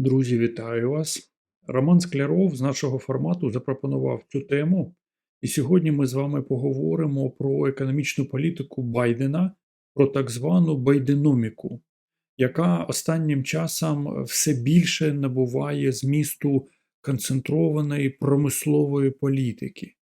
Друзі, вітаю вас! Роман Скляров з нашого формату запропонував цю тему, і сьогодні ми з вами поговоримо про економічну політику Байдена, про так звану байденоміку, яка останнім часом все більше набуває змісту концентрованої промислової політики.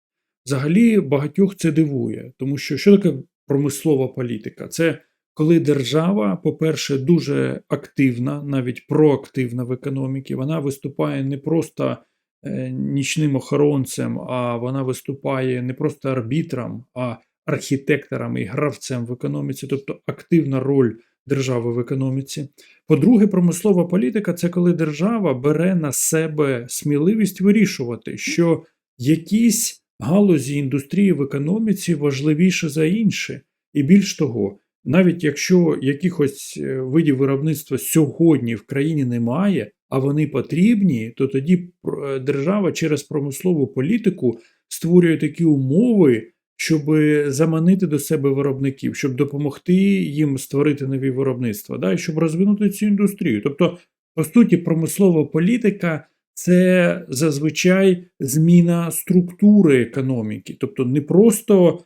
Взагалі багатьох це дивує, тому що що таке промислова політика? Це коли держава, по-перше, дуже активна, навіть проактивна в економіці, вона виступає не просто е, нічним охоронцем, а вона виступає не просто арбітром, а архітектором і гравцем в економіці, тобто активна роль держави в економіці. По-друге, промислова політика це коли держава бере на себе сміливість вирішувати, що якісь галузі індустрії в економіці важливіше за інші. І більш того, навіть якщо якихось е, видів виробництва сьогодні в країні немає, а вони потрібні, то тоді е, держава через промислову політику створює такі умови, щоб заманити до себе виробників, щоб допомогти їм створити нові виробництва, да, і щоб розвинути цю індустрію. Тобто, по суті, промислова політика. Це зазвичай зміна структури економіки, тобто не просто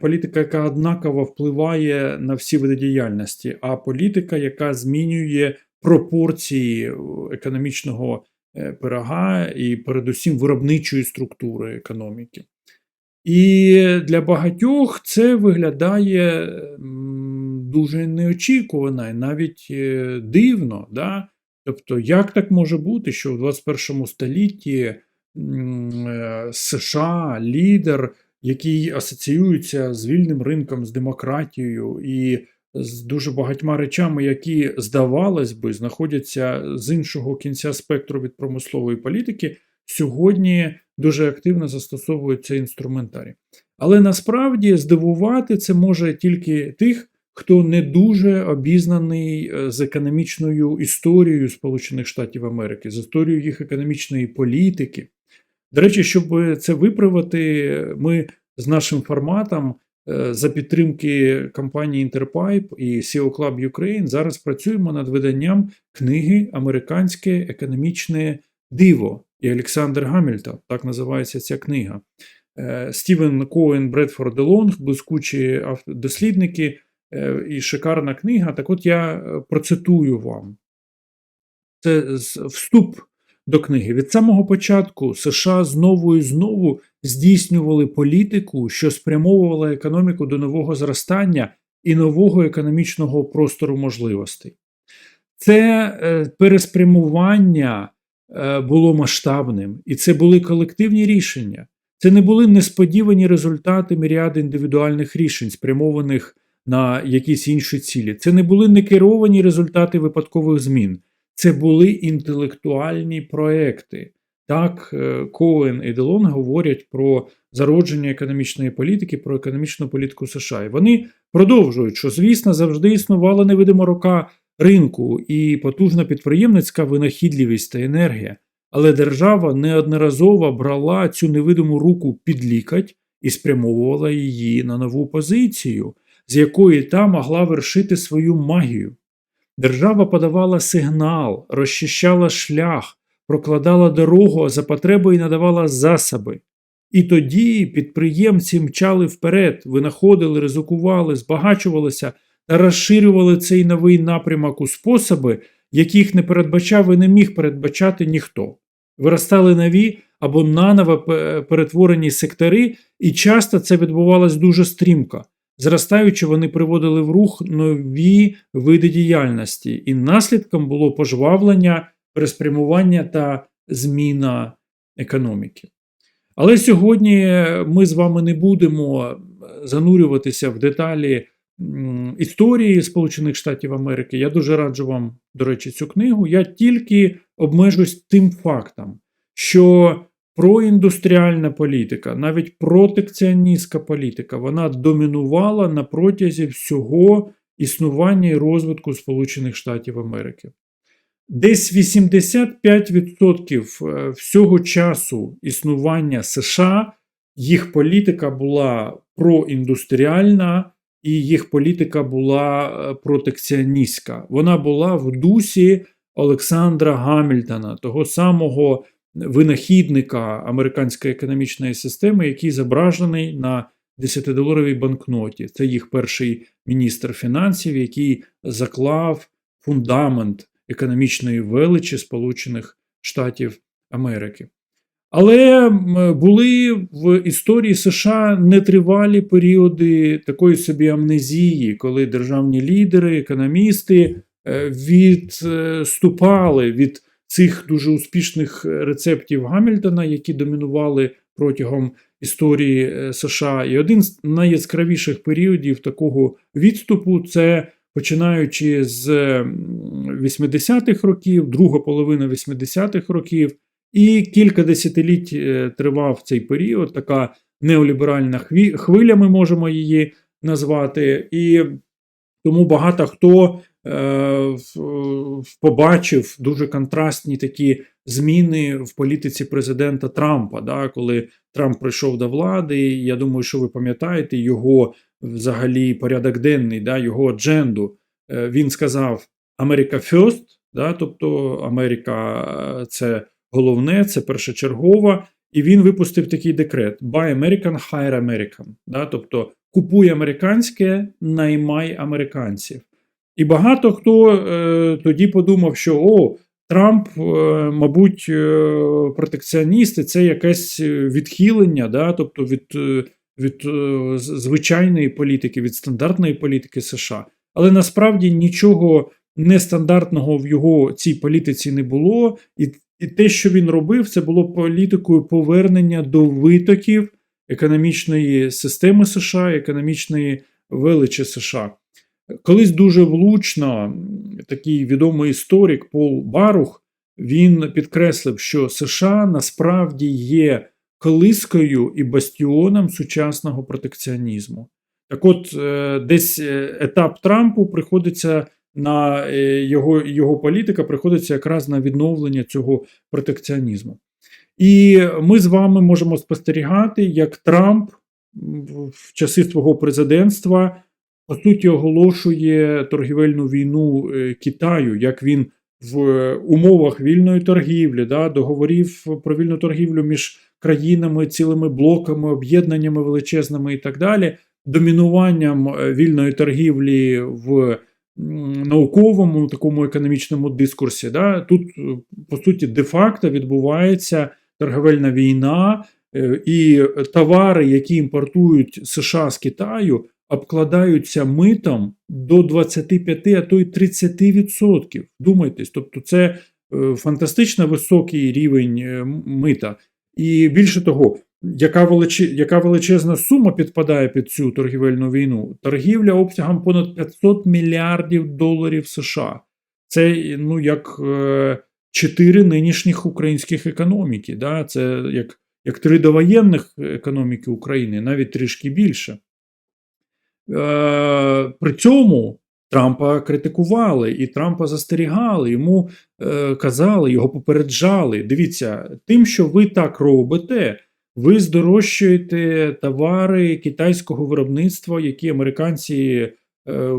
політика, яка однаково впливає на всі види діяльності, а політика, яка змінює пропорції економічного е, пирога і, передусім, виробничої структури економіки. І для багатьох це виглядає дуже неочікувано і навіть е, дивно. Да? Тобто, як так може бути, що в 21 столітті е, США лідер який асоціюється з вільним ринком, з демократією і з дуже багатьма речами, які, здавалось би, знаходяться з іншого кінця спектру від промислової політики, сьогодні дуже активно застосовують цей інструментарій. Але насправді здивувати це може тільки тих, хто не дуже обізнаний е, з економічною історією Сполучених Штатів Америки, з історією їх економічної політики. До речі, щоб це виправити, ми з нашим форматом е, за підтримки компанії Інтерпайп і SEO Club Ukraine зараз працюємо над виданням книги Американське економічне диво і Олександр Гамільтон, так називається ця книга. Е, Стівен Коен Бредфорд Делонг, блискучі дослідники е, і шикарна книга. Так от я процитую вам. Це вступ до книги. Від самого початку США знову і знову здійснювали політику, що спрямовувала економіку до нового зростання і нового економічного простору можливостей. Це е, переспрямування е, було масштабним, і це були колективні рішення. Це не були несподівані результати міріади індивідуальних рішень, спрямованих на якісь інші цілі. Це не були некеровані результати випадкових змін. Це були інтелектуальні проекти. Так, е, Коен і Делон говорять про зародження економічної політики, про економічну політику США. І вони продовжують, що, звісно, завжди існувала невидима рука ринку і потужна підприємницька винахідливість та енергія. Але держава неодноразово брала цю невидиму руку під лікать і спрямовувала її на нову позицію, з якої та могла вершити свою магію. Держава подавала сигнал, розчищала шлях, прокладала дорогу, за потребою надавала засоби. І тоді підприємці мчали вперед, винаходили, ризикували, збагачувалися та розширювали цей новий напрямок у способи, яких не передбачав і не міг передбачати ніхто. Виростали нові або наново перетворені сектори, і часто це відбувалось дуже стрімко. Зростаючи, вони приводили в рух нові види діяльності, і наслідком було пожвавлення, переспрямування та зміна економіки. Але сьогодні ми з вами не будемо занурюватися в деталі історії Сполучених Штатів Америки. Я дуже раджу вам, до речі, цю книгу. Я тільки обмежусь тим фактом, що проіндустріальна політика, навіть протекціоністська політика, вона домінувала на протязі всього існування і розвитку Сполучених Штатів Америки. Десь 85% е, всього часу існування США, їх політика була проіндустріальна і їх політика була е, протекціоністська. Вона була в дусі Олександра Гамільтона, того самого винахідника американської економічної системи, який зображений на 10-доларовій банкноті. Це їх перший міністр фінансів, який заклав фундамент економічної величі Сполучених Штатів Америки. Але були в історії США нетривалі періоди такої собі амнезії, коли державні лідери, економісти е, відступали від цих дуже успішних рецептів Гамільтона, які домінували протягом історії е, США. І один з найяскравіших періодів такого відступу це починаючи з 80-х років, друга половина 80-х років. І кілька десятиліть е, тривав цей період, така неоліберальна хвиля, ми можемо її назвати. І тому багато хто е, побачив дуже контрастні такі зміни в політиці президента Трампа. Да, Коли Трамп прийшов до влади, я думаю, що ви пам'ятаєте його взагалі порядок денний, да, його адженду. Е, він сказав Америка first, да, тобто Америка це головне, це першочергова. І він випустив такий декрет: Buy American, hire American. Да? Тобто купуй американське, наймай американців. І багато хто е, тоді подумав, що о, Трамп, е, мабуть, е, протекціоністи це якесь відхилення, да? тобто від, е, від е, звичайної політики, від стандартної політики США. Але насправді нічого нестандартного в його цій політиці не було. І і те, що він робив, це було політикою повернення до витоків економічної системи США, економічної величі США. Колись дуже влучно такий відомий історик Пол Барух він підкреслив, що США насправді є колискою і бастіоном сучасного протекціонізму. Так от, е, десь е, етап Трампу приходиться на е, його його політика приходиться якраз на відновлення цього протекціонізму. І ми з вами можемо спостерігати, як Трамп в часи свого президентства по суті оголошує торгівельну війну е, Китаю, як він в умовах вільної торгівлі, да, договорів про вільну торгівлю між країнами, цілими блоками, об'єднаннями величезними і так далі, домінуванням е, вільної торгівлі в науковому такому економічному дискурсі. Да, Тут, е, по суті, де-факто відбувається торговельна війна, е, і товари, які імпортують США з Китаю, обкладаються митом до 25, а то й 30%. Думайтесь, тобто це е, фантастично високий рівень мита. І більше того, яка велич... яка величезна сума підпадає під цю торгівельну війну? Торгівля обсягом понад 500 мільярдів доларів США. Це ну, як е, чотири нинішніх українських економіки. Да? Це як як три довоєнних економіки України, навіть трішки більше. Е, При цьому Трампа критикували і Трампа застерігали, йому е, казали, його попереджали. Дивіться, тим, що ви так робите. Ви здорожчуєте товари китайського виробництва, які американці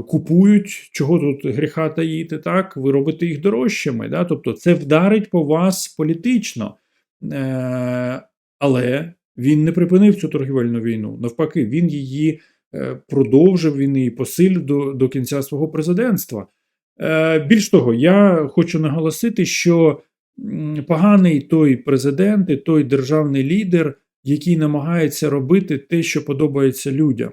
купують, чого тут гріха таїти, так? Ви робите їх дорожчими. Да? Тобто це вдарить по вас політично. Е, Але він не припинив цю торгівельну війну. Навпаки, він її е, продовжив, він її посилив до, до кінця свого президентства. Е, Більш того, я хочу наголосити, що поганий той президент, і той державний лідер який намагається робити те, що подобається людям.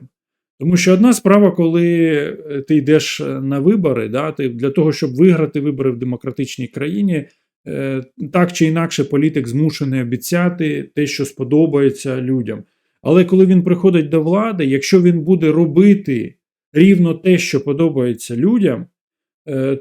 Тому що одна справа, коли е, ти йдеш е, на вибори, да, ти для того, щоб виграти вибори в демократичній країні, е, так чи інакше політик змушений обіцяти те, що сподобається людям. Але коли він приходить до влади, якщо він буде робити рівно те, що подобається людям,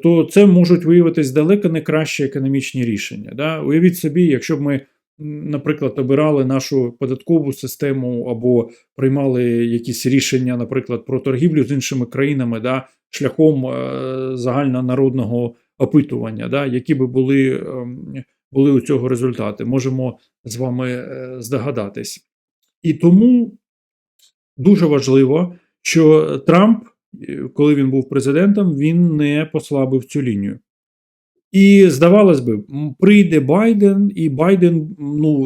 то це можуть виявитись далеко не кращі економічні рішення. Да? Уявіть собі, якщо б ми наприклад, обирали нашу податкову систему або приймали якісь рішення, наприклад, про торгівлю з іншими країнами, да, шляхом е, загальнонародного опитування, да, які би були, ем, були у цього результати, можемо з вами е, здогадатись. І тому дуже важливо, що Трамп, е, коли він був президентом, він не послабив цю лінію. І здавалось би, прийде Байден, і Байден, ну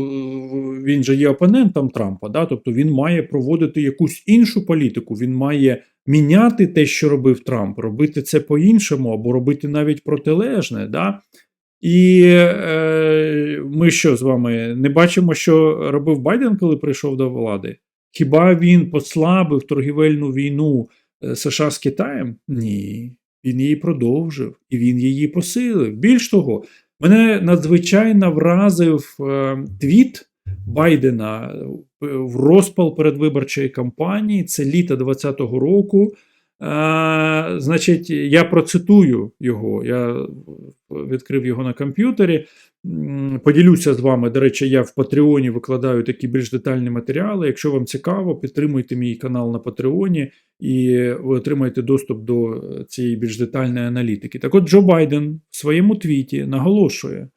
він же є опонентом Трампа, да? тобто він має проводити якусь іншу політику, він має міняти те, що робив Трамп, робити це по-іншому, або робити навіть протилежне. Да? І е, ми що з вами не бачимо, що робив Байден, коли прийшов до влади? Хіба він послабив торгівельну війну е, США з Китаєм? Ні. Він її продовжив і він її посилив. Більш того, мене надзвичайно вразив е, твіт Байдена е, в розпал передвиборчої кампанії. Це літо 2020 року. А, значить, я процитую його. Я відкрив його на комп'ютері. Поділюся з вами. До речі, я в Патреоні викладаю такі більш детальні матеріали. Якщо вам цікаво, підтримуйте мій канал на Патреоні і ви отримаєте доступ до цієї більш детальної аналітики. Так от Джо Байден в своєму твіті наголошує,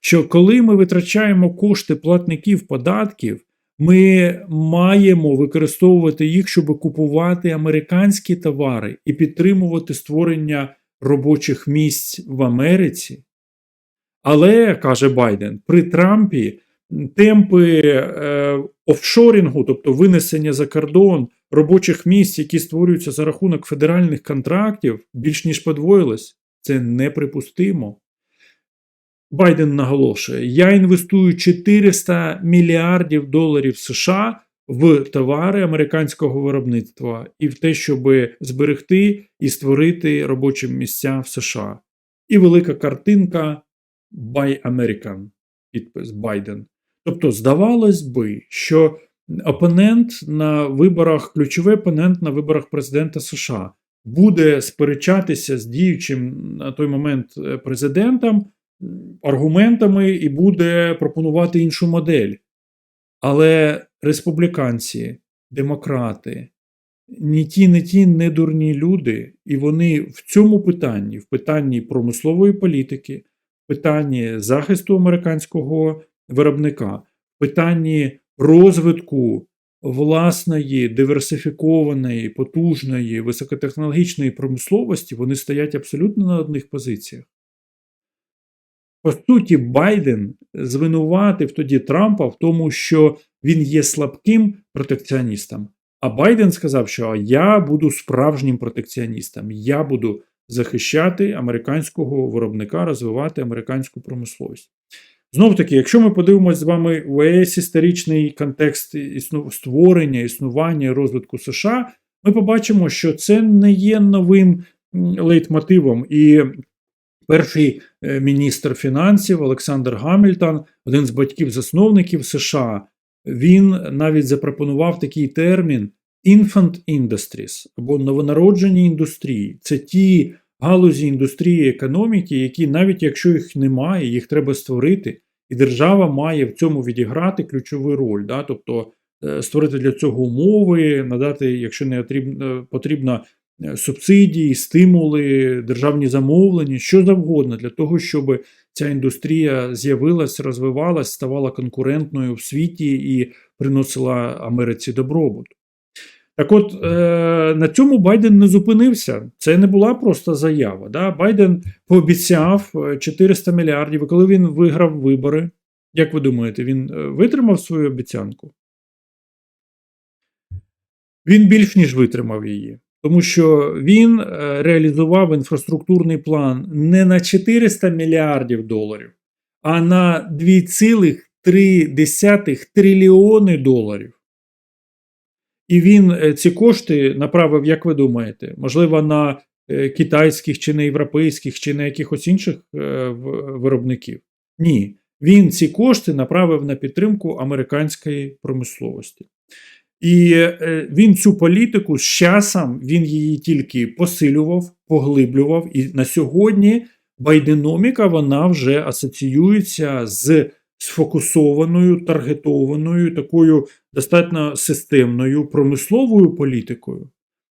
що коли ми витрачаємо кошти платників податків, ми маємо використовувати їх, щоб купувати американські товари і підтримувати створення робочих місць в Америці. Але, каже Байден, при Трампі темпи е, офшорінгу, тобто винесення за кордон робочих місць, які створюються за рахунок федеральних контрактів, більш ніж подвоїлись. Це неприпустимо. Байден наголошує: я інвестую 400 мільярдів доларів США в товари американського виробництва і в те, щоб зберегти і створити робочі місця в США. І велика картинка Buy American, підпис Байден. Тобто, здавалось би, що опонент на виборах, ключовий опонент на виборах президента США буде сперечатися з діючим на той момент е, президентом аргументами і буде пропонувати іншу модель. Але республіканці, демократи, ні ті, не ті не дурні люди, і вони в цьому питанні, в питанні промислової політики, питанні захисту американського виробника, питанні розвитку власної диверсифікованої, потужної, високотехнологічної промисловості, вони стоять абсолютно на одних позиціях. По суті, Байден звинуватив тоді Трампа в тому, що він є слабким протекціоністом. А Байден сказав, що я буду справжнім протекціоністом, я буду захищати американського виробника, розвивати американську промисловість. Знов таки, якщо ми подивимося з вами весь історичний контекст створення, існування і розвитку США, ми побачимо, що це не є новим лейтмотивом. І перший е, міністр фінансів Олександр Гамільтон, один з батьків-засновників США, він навіть запропонував такий термін infant industries або новонароджені індустрії. Це ті галузі індустрії економіки, які навіть якщо їх немає, їх треба створити, і держава має в цьому відіграти ключову роль. Да? Тобто е, створити для цього умови, надати, якщо не потрібно, е, субсидії, стимули, державні замовлення, що завгодно для того, щоб ця індустрія з'явилась, розвивалась, ставала конкурентною в світі і приносила Америці добробут. Так от е, на цьому Байден не зупинився. Це не була просто заява. Да? Байден пообіцяв 400 мільярдів. І коли він виграв вибори, як ви думаєте, він е, витримав свою обіцянку? Він більш ніж витримав її. Тому що він е, реалізував інфраструктурний план не на 400 мільярдів доларів, а на 2,3 трильйони доларів. І він е, ці кошти направив, як ви думаєте, можливо, на е, китайських чи на європейських, чи на якихось інших виробників? Ні. Він ці кошти направив на підтримку американської промисловості. І е, він цю політику з часом він її тільки посилював, поглиблював. І на сьогодні байденоміка вона вже асоціюється з сфокусованою, таргетованою, такою достатньо системною промисловою політикою.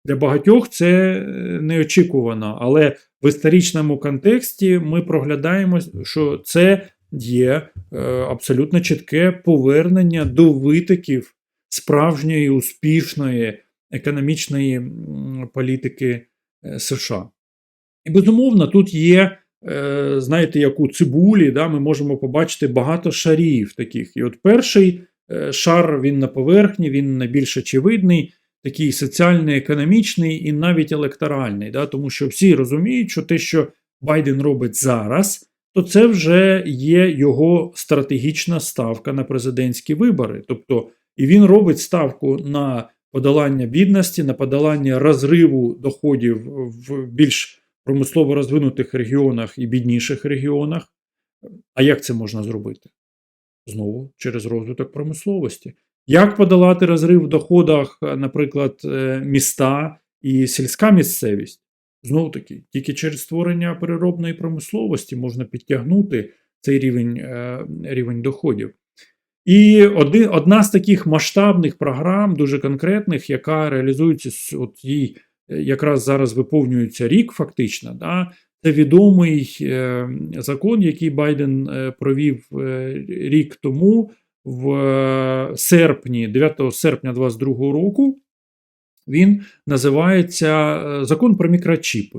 Для багатьох це е, неочікувано, але в історичному контексті ми проглядаємо, що це є е, абсолютно чітке повернення до витоків справжньої успішної економічної політики е, США. І безумовно, тут є знаєте, як у цибулі, да, ми можемо побачити багато шарів таких. І от перший е, шар він на поверхні, він найбільш очевидний, такий соціально-економічний і навіть електоральний. Да, тому що всі розуміють, що те, що Байден робить зараз, то це вже є його стратегічна ставка на президентські вибори. Тобто, і він робить ставку на подолання бідності, на подолання розриву доходів в більш промислово розвинутих регіонах і бідніших регіонах. А як це можна зробити? Знову через розвиток промисловості. Як подолати розрив в доходах, наприклад, е, міста і сільська місцевість? Знову таки, тільки через створення переробної промисловості можна підтягнути цей рівень е, рівень доходів. І одна з таких масштабних програм, дуже конкретних, яка реалізується, от їй якраз зараз виповнюється рік, фактично, да, це відомий е, закон, який Байден е, провів е, рік тому, в е, серпні, 9 серпня 2022 року. Він називається е, Закон про мікрочіпи.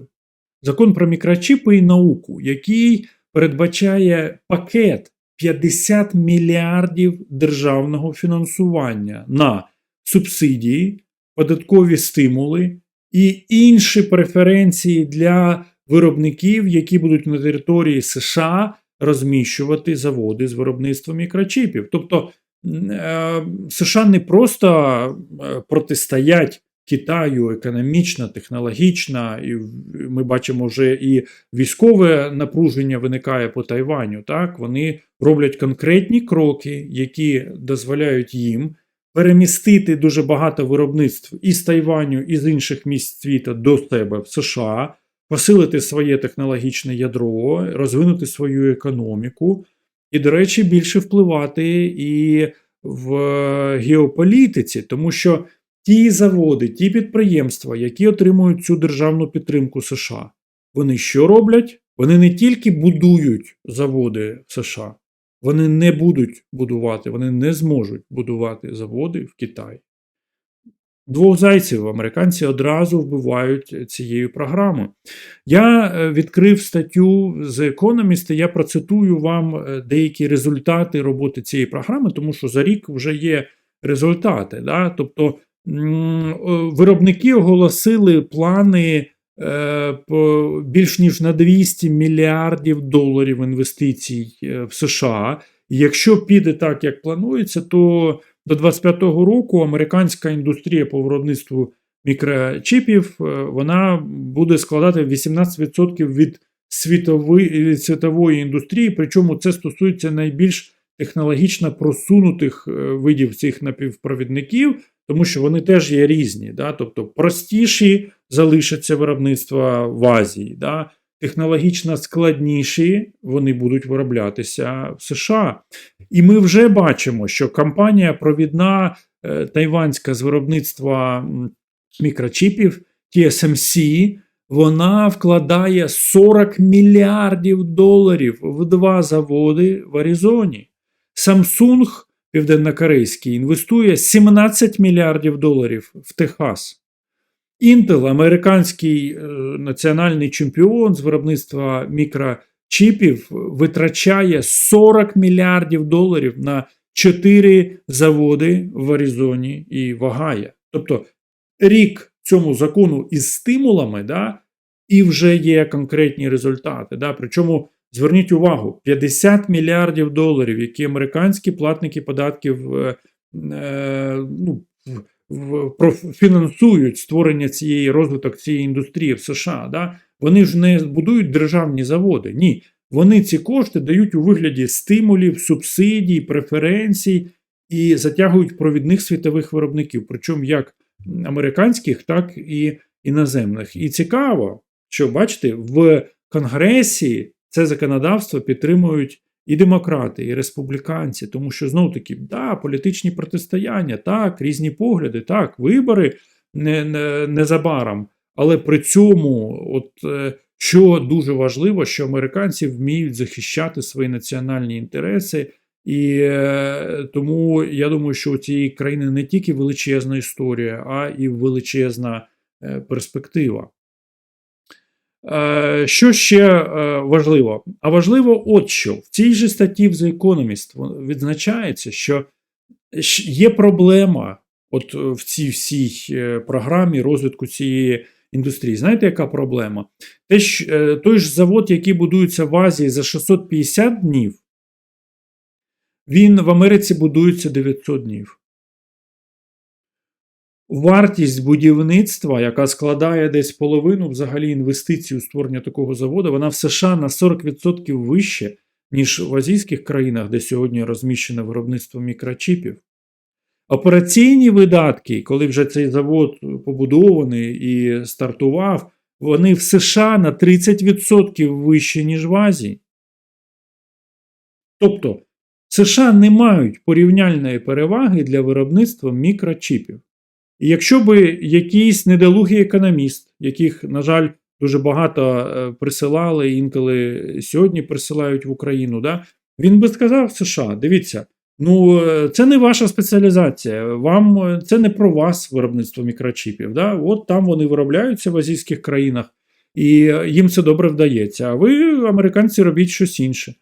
Закон про мікрочіпи і науку, який передбачає пакет 50 мільярдів державного фінансування на субсидії, податкові стимули і інші преференції для виробників, які будуть на території США розміщувати заводи з виробництва мікрочіпів. Тобто е, США не просто е, протистоять Китаю економічна, технологічна, і ми бачимо вже і військове напруження виникає по Тайваню. Так вони роблять конкретні кроки, які дозволяють їм перемістити дуже багато виробництв із Тайваню і з інших місць світу до себе в США, посилити своє технологічне ядро, розвинути свою економіку, і, до речі, більше впливати і в геополітиці, тому що ті заводи, ті підприємства, які отримують цю державну підтримку США, вони що роблять? Вони не тільки будують заводи в США, вони не будуть будувати, вони не зможуть будувати заводи в Китаї. Двох зайців американці одразу вбивають цією програмою. Я е, відкрив статтю з Economist, я процитую вам е, деякі результати роботи цієї програми, тому що за рік вже є результати. Да? Тобто виробники оголосили плани більш ніж на 200 мільярдів доларів інвестицій в США. Якщо піде так, як планується, то до 2025 року американська індустрія по виробництву мікрочіпів е, вона буде складати 18% від світової, світової індустрії, причому це стосується найбільш технологічно просунутих е, видів цих напівпровідників, тому що вони теж є різні. Да? Тобто простіші залишаться виробництва в Азії. Да? Технологічно складніші вони будуть вироблятися в США. І ми вже бачимо, що компанія провідна е, тайванська з виробництва мікрочіпів TSMC, вона вкладає 40 мільярдів доларів в два заводи в Аризоні. Samsung південнокорейський інвестує 17 мільярдів доларів в Техас. Intel, американський е, національний чемпіон з виробництва мікрочіпів, витрачає 40 мільярдів доларів на 4 заводи в Аризоні і в Огайо. Тобто рік цьому закону із стимулами, да, і вже є конкретні результати. Да, Причому зверніть увагу: 50 мільярдів доларів, які американські платники податків е, е, ну, профінансують створення цієї розвиток цієї індустрії в США. Да? Вони ж не будують державні заводи. Ні. Вони ці кошти дають у вигляді стимулів, субсидій, преференцій і затягують провідних світових виробників, причому як американських, так і іноземних. І цікаво, що бачите, в Конгресі це законодавство підтримують і демократи, і республіканці, тому що знов таки, да, політичні протистояння, так, різні погляди, так, вибори не, не, незабаром. Але при цьому, от е, що дуже важливо, що американці вміють захищати свої національні інтереси. І е, тому я думаю, що у цієї країни не тільки величезна історія, а і величезна е, перспектива. Е, Що ще е, важливо? А важливо, от що в цій же статті в The Economist відзначається, що є проблема от е, в цій всій програмі розвитку цієї індустрії. Знаєте, яка проблема? Те, що, той ж завод, який будується в Азії за 650 днів, він в Америці будується 900 днів. Вартість будівництва, яка складає десь половину взагалі інвестицій у створення такого заводу, вона в США на 40% вище, ніж в азійських країнах, де сьогодні розміщене виробництво мікрочіпів. Операційні видатки, коли вже цей завод побудований і стартував, вони в США на 30% вищі, ніж в Азії. Тобто США не мають порівняльної переваги для виробництва мікрочіпів. Якщо би якийсь недолугий економіст, яких, на жаль, дуже багато е, присилали, інколи сьогодні присилають в Україну, да, він би сказав США: дивіться, ну е, це не ваша спеціалізація, вам е, це не про вас виробництво мікрочіпів. Да? От там вони виробляються в азійських країнах, і їм це добре вдається. А ви, американці, робіть щось інше.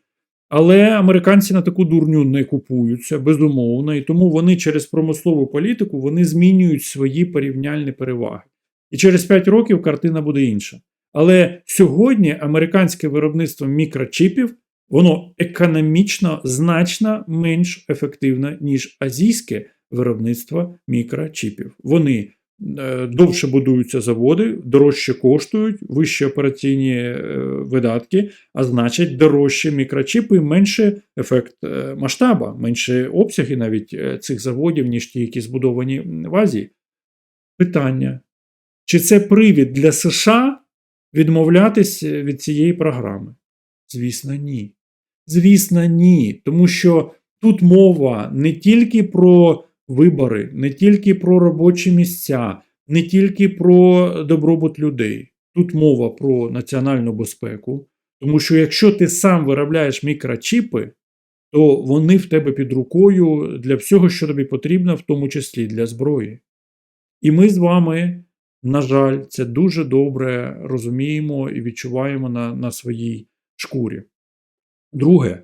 Але американці на таку дурню не купуються, безумовно, і тому вони через промислову політику вони змінюють свої порівняльні переваги. І через 5 років картина буде інша. Але сьогодні американське виробництво мікрочіпів воно економічно значно менш ефективне, ніж азійське виробництво мікрочіпів. Вони довше будуються заводи, дорожче коштують, вищі операційні е, видатки, а значить, дорожче мікрочіпи, менше ефект е, масштаба, менше обсяги навіть е, цих заводів, ніж ті, які збудовані в Азії. Питання: чи це привід для США відмовлятись від цієї програми? Звісно, ні. Звісно, ні. Тому що тут мова не тільки про вибори, не тільки про робочі місця, не тільки про добробут людей. Тут мова про національну безпеку. Тому що якщо ти сам виробляєш мікрочіпи, то вони в тебе під рукою для всього, що тобі потрібно, в тому числі для зброї. І ми з вами, на жаль, це дуже добре розуміємо і відчуваємо на, на своїй шкурі. Друге,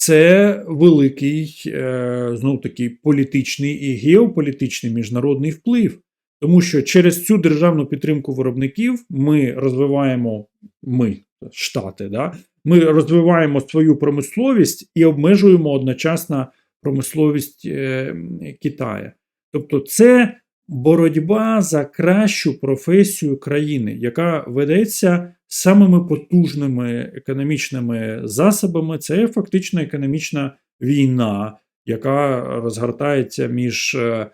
це великий, е, знов таки, політичний і геополітичний міжнародний вплив. Тому що через цю державну підтримку виробників ми розвиваємо ми, Штати, да, ми розвиваємо свою промисловість і обмежуємо одночасно промисловість е, Китаю. Тобто, це боротьба за кращу професію країни, яка ведеться самими потужними економічними засобами. Це фактично економічна війна, яка розгортається між е,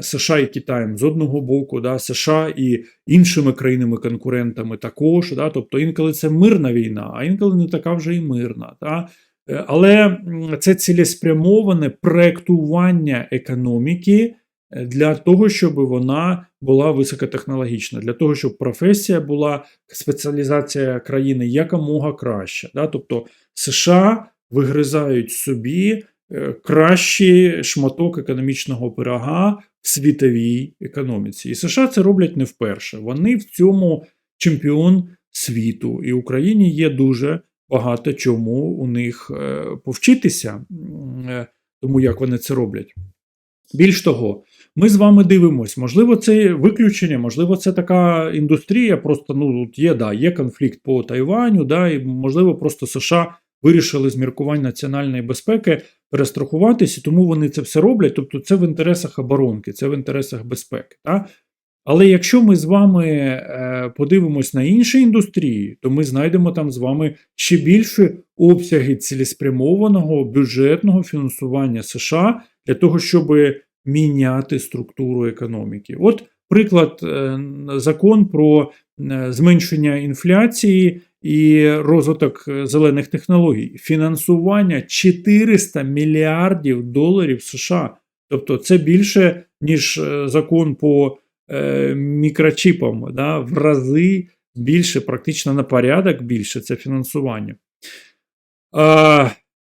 США і Китаєм з одного боку, да, США і іншими країнами-конкурентами також. Да, Тобто інколи це мирна війна, а інколи не така вже і мирна. Да. Е, Але це цілеспрямоване проектування економіки для того, щоб вона була високотехнологічна, для того, щоб професія була спеціалізація країни якомога краща. Да? Тобто США вигризають собі е, кращий шматок економічного пирога в світовій економіці. І США це роблять не вперше. Вони в цьому чемпіон світу, і Україні є дуже багато чому у них е, повчитися, е, тому як вони це роблять. Більш того, ми з вами дивимося, можливо, це виключення, можливо, це така індустрія. Просто ну от є, да, є конфлікт по Тайваню, да, і можливо, просто США вирішили з міркувань національної безпеки перестрахуватись, і тому вони це все роблять. Тобто, це в інтересах оборонки, це в інтересах безпеки. Да? Але якщо ми з вами е, подивимось на інші індустрії, то ми знайдемо там з вами ще більше обсяги цілеспрямованого бюджетного фінансування США для того, щоб міняти структуру економіки. От приклад, е, закон про е, зменшення інфляції і розвиток е, зелених технологій, фінансування 400 мільярдів доларів США. Тобто це більше, ніж закон по мікрочіпам, да, в рази більше, практично на порядок більше це фінансування.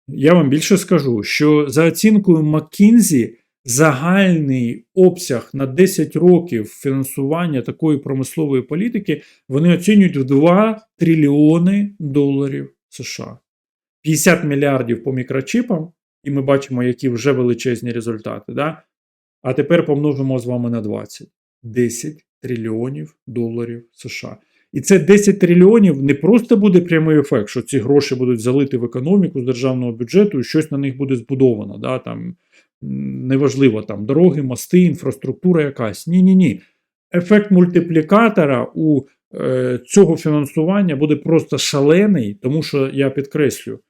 Я вам більше скажу, що за оцінкою McKinsey загальний обсяг на 10 років фінансування такої промислової політики вони оцінюють в 2 трильйони доларів США. 50 мільярдів по мікрочипам, і ми бачимо, які вже величезні результати. Да? А тепер помножимо з вами на 20. 10 трильйонів доларів США. І це 10 трильйонів не просто буде прямий ефект, що ці гроші будуть залити в економіку з державного бюджету і щось на них буде збудовано. Да? Там, неважливо, там дороги, мости, інфраструктура якась. Ні-ні ні. Ефект мультиплікатора у е, цього фінансування буде просто шалений, тому що я підкреслю,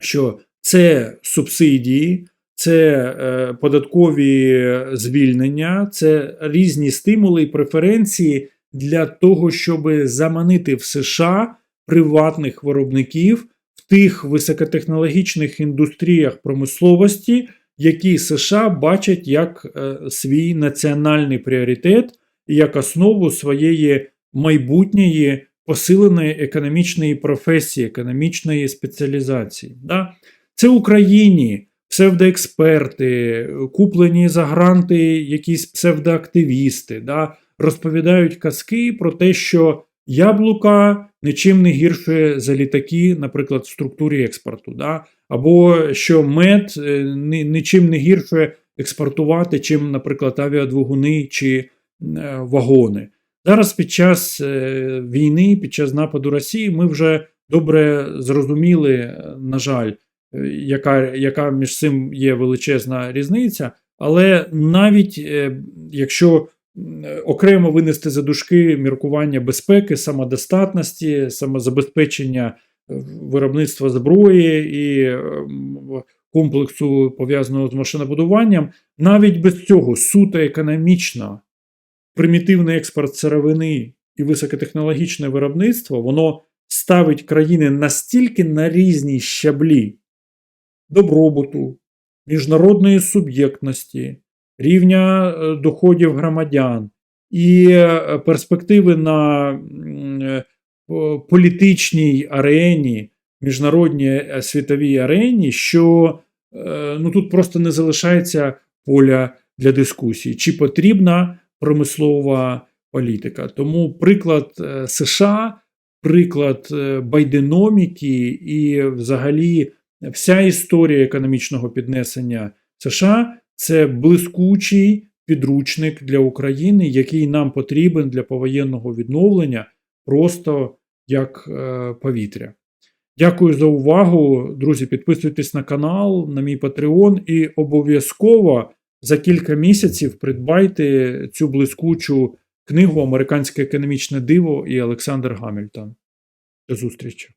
що це субсидії, це е, податкові звільнення, це різні стимули і преференції для того, щоб заманити в США приватних виробників в тих високотехнологічних індустріях промисловості, які США бачать як е, свій національний пріоритет і як основу своєї майбутньої посиленої економічної професії, економічної спеціалізації. Да? Це Україні псевдоексперти, куплені за гранти якісь псевдоактивісти, да? розповідають казки про те, що яблука нічим не гірше за літаки, наприклад, в структурі експорту. Да? Або що мед е, нічим не гірше експортувати, чим, наприклад, авіадвигуни чи е, вагони. Зараз під час е, війни, під час нападу Росії, ми вже добре зрозуміли, на жаль, яка, яка між цим є величезна різниця. Але навіть якщо окремо винести за дужки міркування безпеки, самодостатності, самозабезпечення е, виробництва зброї і е, комплексу пов'язаного з машинобудуванням, навіть без цього суто економічно примітивний експорт сировини і високотехнологічне виробництво, воно ставить країни настільки на різні щаблі добробуту, міжнародної суб'єктності, рівня е, доходів громадян і е, перспективи на е, по- політичній арені, міжнародній світовій арені, що ну, тут просто не залишається поля для дискусії, чи потрібна промислова політика. Тому приклад США, приклад байденоміки і взагалі вся історія економічного піднесення США це блискучий підручник для України, який нам потрібен для повоєнного відновлення просто як е, повітря. Дякую за увагу. Друзі, підписуйтесь на канал, на мій Patreon і обов'язково за кілька місяців придбайте цю блискучу книгу Американське економічне диво і Олександр Гамільтон. До зустрічі!